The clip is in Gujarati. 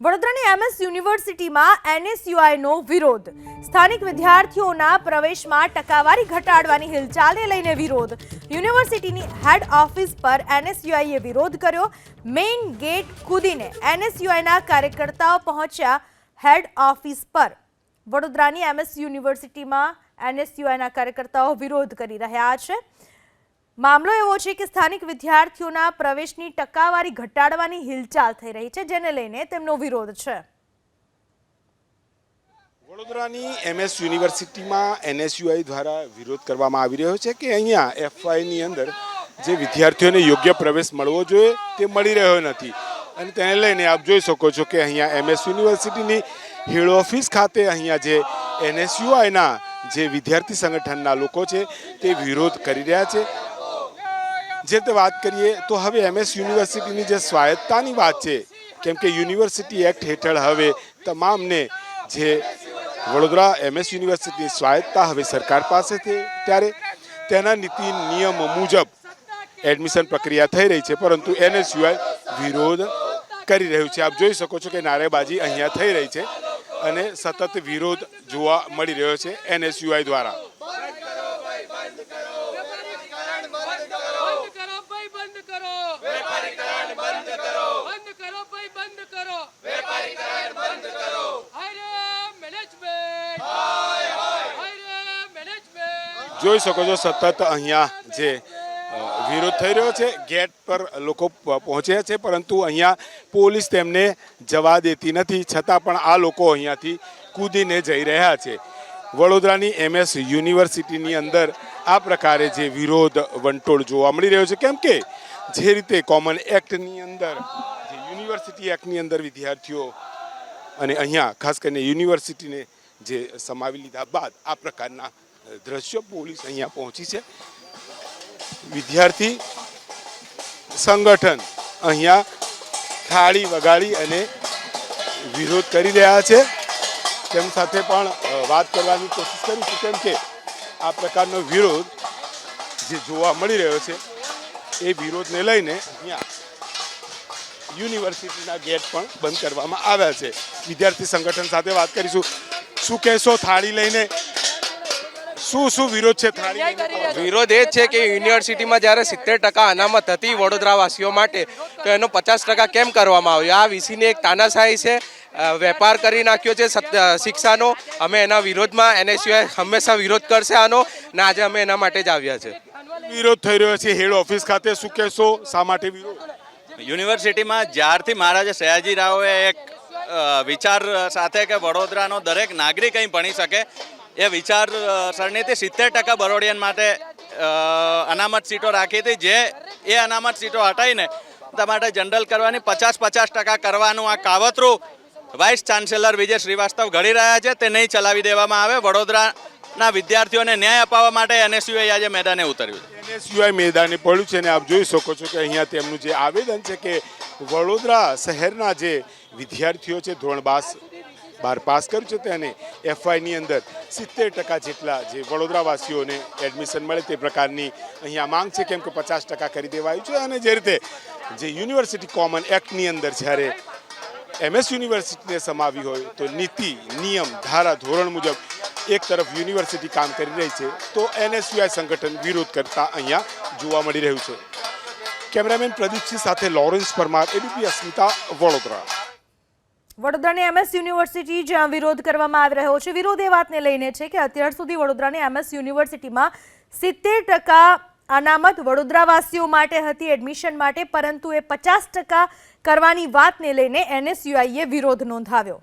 વડોદરાની એમએસ યુનિવર્સિટીમાં એનએસયુઆઈનો વિરોધ. સ્થાનિક વિદ્યાર્થીઓના પ્રવેશમાં ટકાવારી ઘટાડવાની હિલચાલને લઈને વિરોધ. યુનિવર્સિટીની હેડ ઓફિસ પર એનએસયુઆઈએ વિરોધ કર્યો. મેઇન ગેટ કૂદીને એનએસયુઆઈના કાર્યકર્તાઓ પહોંચ્યા હેડ ઓફિસ પર. વડોદરાની એમએસ યુનિવર્સિટીમાં એનએસયુઆઈના કાર્યકર્તાઓ વિરોધ કરી રહ્યા છે. મામલો એવો છે કે સ્થાનિક વિદ્યાર્થીઓના પ્રવેશની ટકાવારી ઘટાડવાની હિલચાલ થઈ રહી છે, જેને લઈને તેમનો વિરોધ છે. વડોદરાની એમએસ યુનિવર્સિટીમાં એનએસયુઆઈ દ્વારા વિરોધ કરવામાં આવી રહ્યો છે કે અહીંયા એફઆઈની અંદર જે વિદ્યાર્થીઓને યોગ્ય પ્રવેશ મળવો જોઈએ તે મળી રહ્યો નથી. અને તેને લઈને આપ જોઈ શકો છો કે અહીંયા એમએસ યુનિવર્સિટીની હેડ ઓફિસ ખાતે અહીંયા જે એનએસયુઆઈના જે વિદ્યાર્થી સંગઠનના લોકો છે તે વિરોધ કરી રહ્યા છે. જે રીતે વાત કરીએ, તો હવે એમએસ યુનિવર્સિટીની જે સ્વાયત્તાની વાત છે, કેમ કે યુનિવર્સિટી એક્ટ હેઠળ હવે તમામને જે વડોદરા એમએસ યુનિવર્સિટીની સ્વાયત્તા હવે સરકાર પાસે છે ત્યારે, તેના નીતિ નિયમ મુજબ એડમિશન પ્રક્રિયા થઈ રહી છે, પરંતુ એને સિવાય વિરોધ કરી રહ્યું છે. આપ જોઈ શકો છો કે નારેબાજી અહીંયા થઈ રહી છે અને સતત વિરોધ જોવા મળી રહ્યો છે એનએસયુઆઈ દ્વારા બંધ કરો ભાઈ બંધ કરો વેપારીકરણ બંધ કરો બંધ કરો ભાઈ બંધ કરો વેપારીકરણ બંધ કરો હાય રે મેનેજમેન્ટ હાય હાય રે મેનેજમેન્ટ જોઈ શકો છો સતત અહીંયા જે વિરોધ થઈ રહ્યો છે. ગેટ પર લોકો પહોંચ્યા છે, પરંતુ અહીંયા પોલીસ તેમને જવા દેતી નથી. છતાં પણ આ લોકો અહીંયાથી કૂદીને જઈ રહ્યા છે. વડોદરાની એમએસ યુનિવર્સિટીની અંદર આ પ્રકારે જે વિરોધ વંટોળ જોવા મળી રહ્યો છે. કેમ કે જે રીતે કોમન એક્ટની અંદર, જે યુનિવર્સિટી એક્ટની અંદર વિદ્યાર્થીઓ અને અહીંયા ખાસ કરીને યુનિવર્સિટીને જે સમાવી લીધા બાદ આ પ્રકારના દ્રશ્યો પોલીસ અહીંયા પહોંચી છે. વિદ્યાર્થી સંગઠન અહીંયા થાળી વગાડી અને વિરોધ કરી રહ્યા છે. તેમ સાથે પણ વાત કરવાની કોશિશ કરીશું કેમ કે આ પ્રકારનો વિરોધ જે જોવા મળી રહ્યો છે, એ વિરોધને લઈને અહીંયા યુનિવર્સિટીના ગેટ પણ બંધ કરવામાં આવ્યા છે. વિદ્યાર્થી સંગઠન સાથે વાત કરીશું. શું કહેશો થાળી લઈને? શું શું વિરોધ છે થાળી વિરોધ એ છે કે યુનિવર્સિટીમાં જ્યારે સિત્તેર ટકા અનામત હતી વડોદરાવાસીઓ માટે તો એનો પચાસ ટકા કેમ કરવામાં આવ્યો? આ વીસીની એક તાનાશાહી છે વેપાર કરી નાખ્યો છે શિક્ષાનો. અમે એના વિરોધમાં એનએસયુઆઈ હંમેશા વિરોધ કરશે આનો ને આજે અમે એના માટે જ આવ્યા છે. વિરોધ થઈ રહ્યો છે હેડ ઓફિસ ખાતે. શું કહેશો? શા માટે વિરોધ? યુનિવર્સિટીમાં જ્યારથી મહારાજા સયાજી રાવે એક વિચાર સાથે કે વડોદરાનો દરેક નાગરિક અહીં ભણી શકે એ વિચાર અ, સરણીથી સિત્તેર ટકા બરોડિયન માટે અનામત સીટો રાખી હતી. જે એ અનામત સીટો હટાવીને તમારે જનરલ કરવાની પચાસ પચાસ ટકા કરવાનું આ કાવતરું વાઇસ ચાન્સેલર વિજય શ્રીવાસ્તવ ઘડી રહ્યા છે. તે નહીં ચલાવી દેવામાં આવે. વડોદરાના વિદ્યાર્થીઓને ન્યાય અપાવવા માટે એનએસયુઆઈ આજે મેદાને ઉતર્યું છે. એનએસયુઆઈ મેદાને પડ્યું છે અને આપ જોઈ શકો છો કે અહીંયા તેમનું જે આવેદન છે કે વડોદરા શહેરના જે વિદ્યાર્થીઓ છે ધોરણ બાસ બાર પાસ કર્યું છે તેને એફઆઈની અંદર સિત્તેર ટકા જેટલા જે વડોદરાવાસીઓને એડમિશન મળે તે પ્રકારની અહીંયા માંગ છે. કેમ કે પચાસ ટકા કરી દેવાયું છે અને જે રીતે જે યુનિવર્સિટી કોમન એક્ટની અંદર જ્યારે એમએસ યુનિવર્સિટીને સમાવી હોય તો નીતિ, નિયમ, ધારા, ધોરણ મુજબ એક તરફ યુનિવર્સિટી કામ કરી રહી છે, તો એનએસયુઆઈ સંગઠન વિરોધ કરતા અહીંયા જોવા મળી રહ્યું છે. કેમેરામેન પ્રદીપસિંહ સાથે લોરેન્સ પરમાર, એબીપી અસ્મિતા, વડોદરા. વડોદરાની એમએસ યુનિવર્સિટી જ્યાં વિરોધ કરવામાં આવી રહ્યો છે. વિરોધ એ વાતને લઈને છે કે અત્યાર સુધી વડોદરાની એમએસ યુનિવર્સિટીમાં સિત્તેર ટકા અનામત વડોદરાવાસીઓ માટે હતી એડમિશન માટે, પરંતુ એ પચાસ ટકા કરવાની વાતને લઈને એનએસયુઆઈએ વિરોધ નોંધાવ્યો.